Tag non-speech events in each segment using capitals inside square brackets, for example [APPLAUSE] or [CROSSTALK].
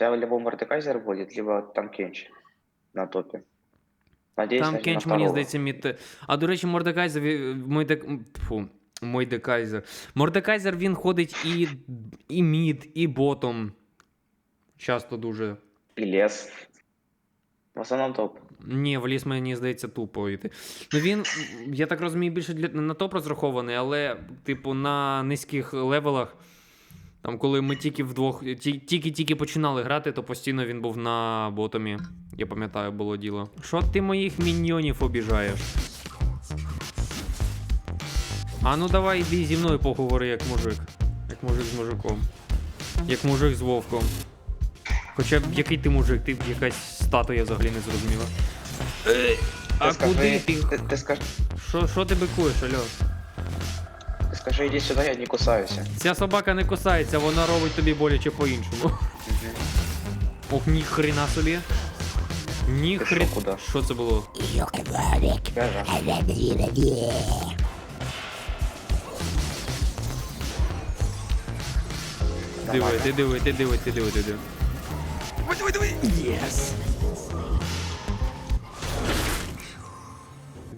тебя либо Мордекайзер будет, либо там Кенч на топе. Надеюсь, Там Кенч, мені здається, мід. А до речі, Мордекайзер, він- Мойдек... Фу, Мойдекайзер. Мордекайзер він ходить і, і мід, і ботом. Часто дуже. И лес. В основном топ. Ні, в ліс мені здається тупо йти. Ну він, я так розумію, більше для, на топ розрахований, але, типу, на низьких левелах, там, коли ми тільки вдвох, ті- тільки-тільки починали грати, то постійно він був на ботомі. Я пам'ятаю, було діло. Що ти моїх міньйонів обіжаєш? А ну давай іди зі мною поговори як мужик. Як мужик з мужиком. Як мужик з вовком. Хоча б який ти мужик, ти б якась статуя взагалі не зрозуміла. Е, А Ты скажи, куди ти? Ты, ты скажи, Що, що ти бикуєш, алло? Скажи, иди сюда, я не кусаюсь. Ця собака не кусається, вона робить тобі боляче по-іншому. Ох, ні хрена собі. Ні Ти хрена. що, куди? Що це було? Же. Диви, ти диви, ти диви, ти диви, ти диви. Диви, диви, диви. Єс.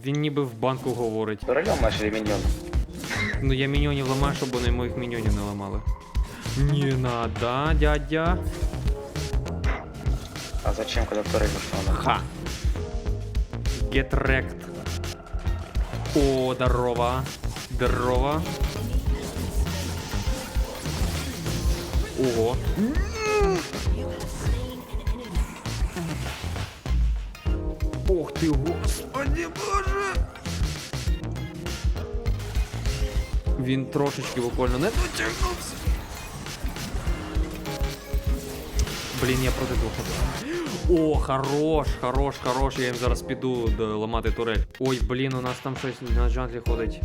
Він ніби в банку говорить. Дуралем наш или миньон? Ну я міньйонів ламаю, щоб вони моїх міньйонів не ламали. Не надо, дядя. А зачем, когда второй нужно? надо? Ха. Get wrecked. О, здорово. Здорово. Ого. Ох ти, господи боже. Він трошечки буквально не дотягнувся. Блін, я проти двох. О, хорош, хорош, хорош. Я їм зараз піду д- ламати турель. Ой, блін, у нас там щось на джанглі ходить.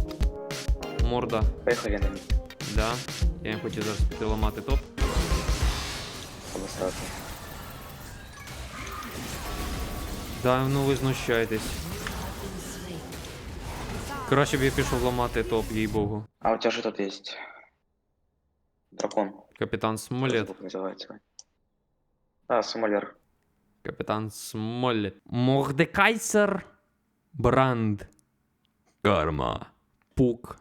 Морда. Поехали на них. Да. Я їм хочу зараз піти ламати топ. Обосраться. Да, ну ви знущаєтесь. Краще б я пішов ламати топ, їй богу. А у тебя же тут есть дракон. Капітан Смолет. Называется. А, Смолер. Капітан Смолет. Мордекайсер. Бранд. Карма. Пук.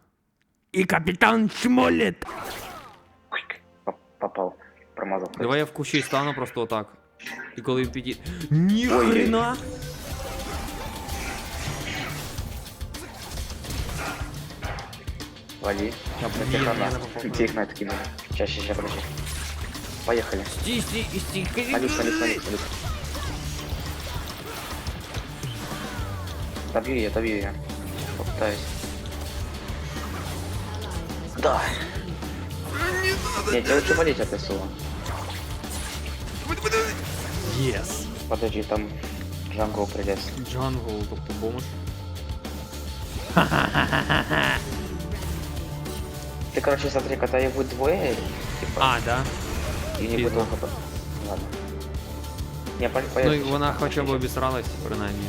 І капітан Смолет. Поп- Попал. Промазал. Давай я в кущі стану просто отак. І коли він піді. Ні Вали. Да, На блин, тех я она. на попал. Где их на это кинули? Сейчас, сейчас, сейчас, подожди. Поехали. Стій, стій, і стій, Алис, Алис, Алис, Алис. Добью я, добью я. Попытаюсь. Да. Нет, тебе лучше валить от СУ. Єс. Подожди, там Джангл придет. Джангл, тобто бомж. [LAUGHS] Ты, короче, смотри, когда их будет двое, типа, А, да. и не будет пизда. долго потом. Ладно. Не, по Ну поехали. і вона хоча б обісралась, принаймні.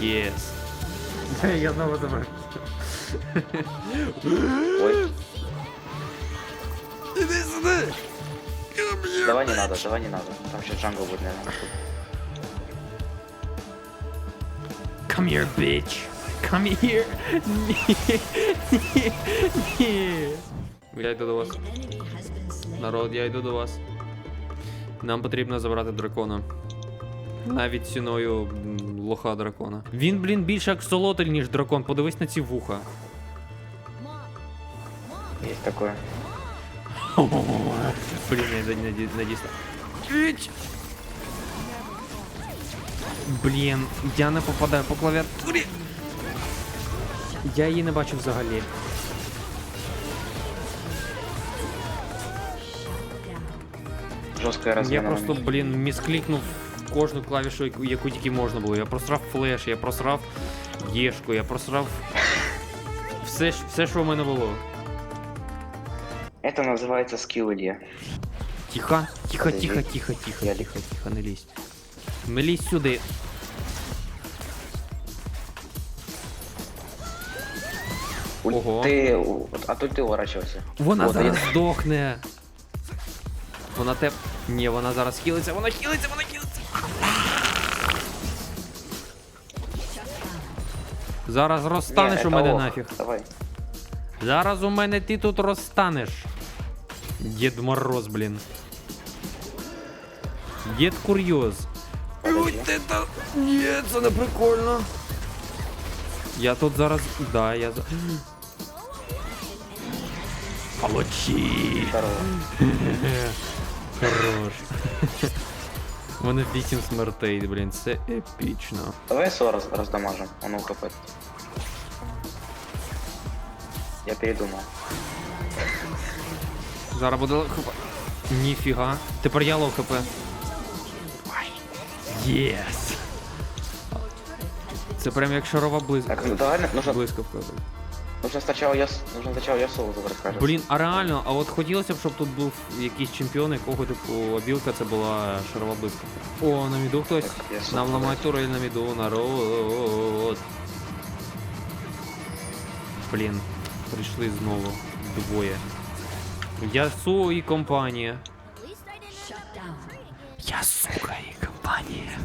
Єс. [LAUGHS] Я знову тебе. Ой, Іди сюди! давай не надо, давай не надо. Там сейчас Джангл будет, наверное. Come here, bitch. Come here. Ні. Ні. Ні. Я йду до вас. Народ, я йду до вас. Нам потрібно забрати дракона. Навіть ціною м, лоха дракона. Він, блін, більше аксолотль, ніж дракон. Подивись на ці вуха. Есть такое. [LAUGHS] Блін, я не, не, не дістав. Іть! Блін, я не попадаю по клавіатурі. Я її не бачу взагалі. Жесткая Я размена. просто, блін, місклікнув кожну клавішу, яку, яку тільки можна було. Я просрав флеш, я просрав єшку, я просрав [LAUGHS] все, ж- все, що в мене було. Это называется скилл Илья. Тихо, тихо, Подожди. тихо, тихо, тихо, Я тихо, тихо, не лізь. Не сюди. Ого. Ти, а тут ти уворачивайся. Вона От, зараз я- здохне. Вона те. Ні, вона зараз хілиться, вона хілиться, вона хілиться. Зараз розстанеш Ні, у мене ок. нафіг. Давай. Зараз у мене ти тут розстанеш. Дід Мороз, блін. Дід Курйоз. Подожди. Ой, та... Ні, це не прикольно. Я тут зараз. Да, я за. Получи! Хорош. У мене 8 смертей, блін, це епічно. Давай СО раз, раздамажим. А ну Я передумал. Зараз буде хп. Ніфіга. Тепер я лов хп. Єс! Це прям як шарова. Так, ну давай, нужно, Блискавка. нужно сначала я, с- нужно сначала я соло забрать, кажется. Блін, а реально, а от хотілося б, щоб тут був якийсь чемпіон, якого типу обілка це була шарова блискавка. О, на міду хтось. Так, я Нам супер. ламають турель на міду, народ. Блін, прийшли знову двоє. Ясу і компанія. Я сука і компанія.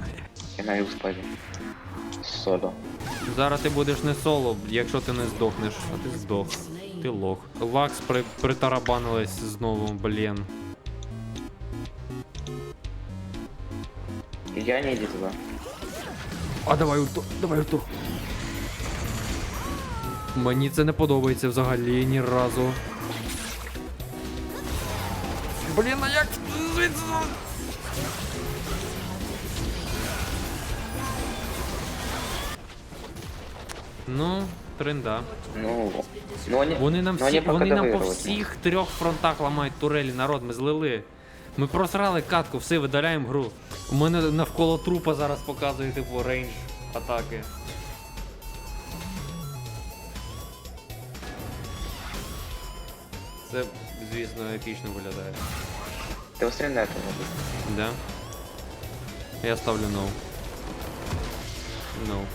Я на юг. Соло. Зараз ти будеш не соло, якщо ти не здохнеш, а ти здох. Ти лох. Лакс при, притарабанилась знову, блін. Я не иди туда. А давай ульту, давай ульту. Мені це не подобається взагалі ні разу. Блін, а як звідси? Ну, тренда. Ну, ну они, Вони нам, ну, всі, они пока вони нам по доигрывают. всіх трьох фронтах ламають турелі, народ, ми злили. Ми просрали катку, все, видаляємо гру. У мене навколо трупа зараз показує типу рейндж атаки. Це, звісно, епічно виглядає. Ты посмотри на это. может. Да? Я ставлю no. No.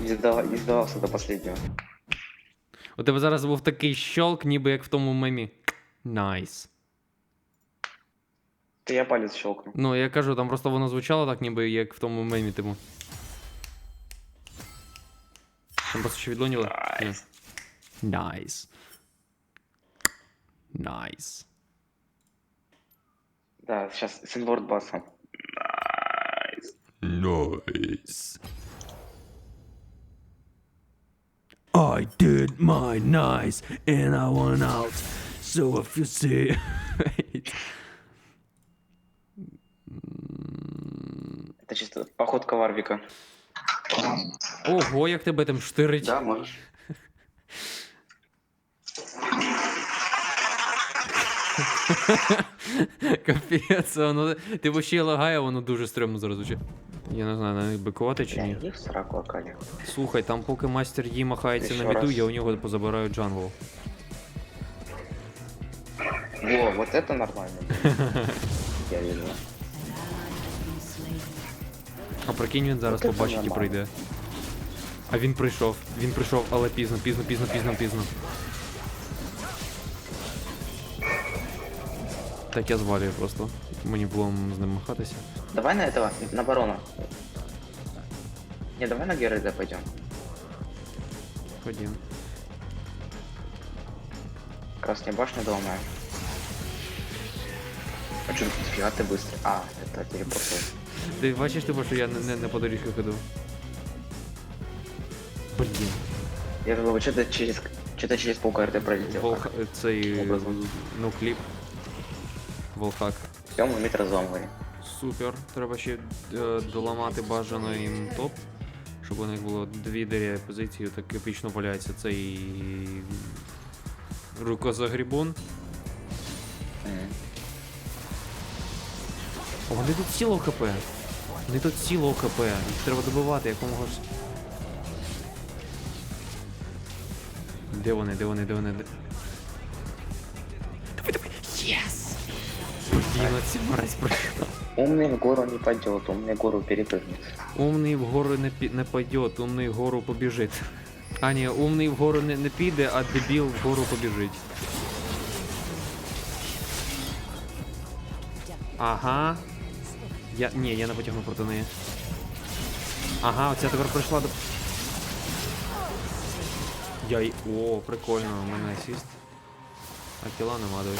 Не не сдавался до последнего. У тебе зараз був такий щолк, ніби як в тому мемі. Найс. Ты я палец щелкнул. Ну, я кажу, там просто воно звучало так, ніби як в тому мемі, типу. Там просто ще відлуніло. Найс. Найс. Найс. Да, сейчас с инворд басом. Найс. Nice. I did my nice and I went out. So if you see [LAUGHS] Это чисто походка Варвика. Ого, як тебе там штирить. Да, можешь. [LAUGHS] Капець, воно. Типу ще й лагає, воно дуже стрьомно зараз звучить. Я не знаю, на них бикувати чи ні. в сраку, Акали. Слухай, там поки мастер Yi махається Ще на міду, раз. я у нього позабираю джангл. Во, вот это нормально. [LAUGHS] Я вижу. А прикинь, він зараз От побачить і нормально. прийде. А він прийшов, він прийшов, але пізно, пізно, пізно, пізно, пізно. Так я звалюю просто. Мені було з ним махатися. Давай на этого, на барона. Не, давай на Геральда пойдем. Ходім. Красную башню доломаем. А что, фига ты быстро. А, это телепорт. Ти бачиш, типу, що я не, не, не по доріжці ходу. Блін. Я думаю, что-то через, что-то через полкарты пролетел. Волх... цей Образом. ну кліп. Волхак. Все, мы метро взломали. Супер. Треба ще е, доламати бажано їм топ. Щоб у них було дві дирі позиції, так епічно валяється цей рукозагрібун. О, вони тут сіло ХП. Вони тут сіло ХП. Їх треба добивати якомога ж. Де вони, де вони, де вони? Де... Давай, давай. Єс! Блін, оці мразь пройшла Умный в гору не пойдет, умный в гору перепрыгнет. Умний вгору не, пі- не пойдет, умний вгору побіжить. А ні, умний вгору не, не піде, а дебіл вгору побіжить. Ага. Я. Ні, я не потягну проти неї. Ага, оця тепер прийшла до. Я й. О, прикольно, у мене асіст. А кіла нема дивись.